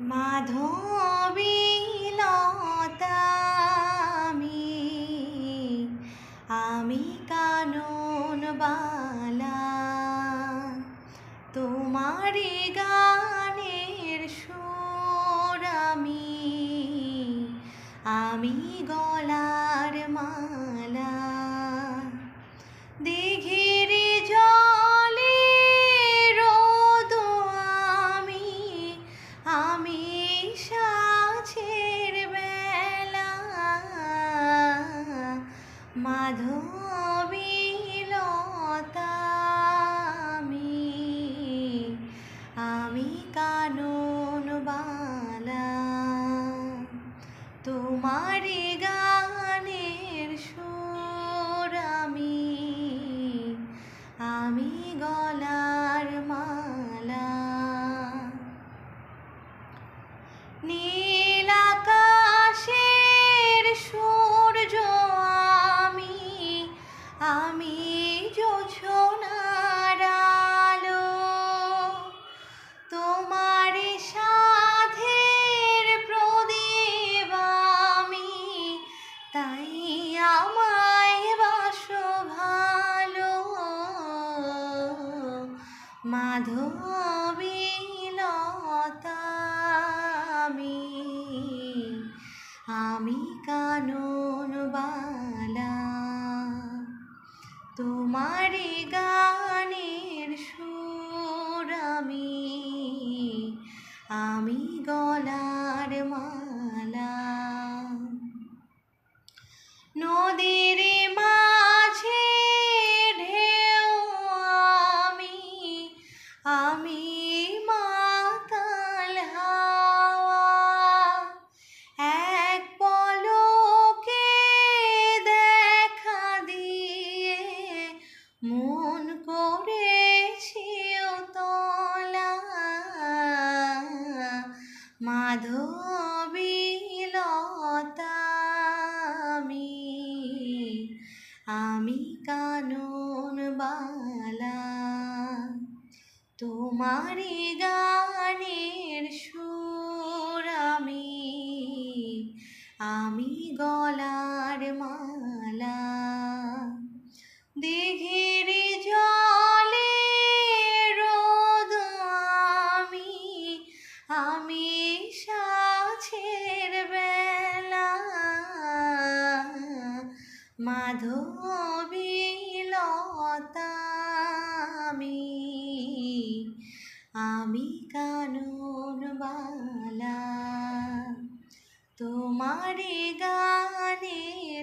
মাধবীলতামি আমি কানন বালা। তোমারি গানের সুর আমি আমি গলার মালা। সাছের বেলা মাধবীলতা আমি আমি কানন বালা। তোমারি গানের সুর আমি আমি গলার মালা নীল আকাশের সূর্য আমি আমি আলো। তোমার সাধের প্রদীপ আমি, তাই আমায় বাসো ভালো। মাধবীলতা তোমারি গানের সুর আমি আমি গলার মালা। নদীর মাধবীলতা আমি আমি কানন বালা। তোমারি গানের সুর আমি আমি গলার মালা। দিঘির আমি সাছের বেলা মাধবীলতা আমি আমি কানন বালা। তোমারি গানের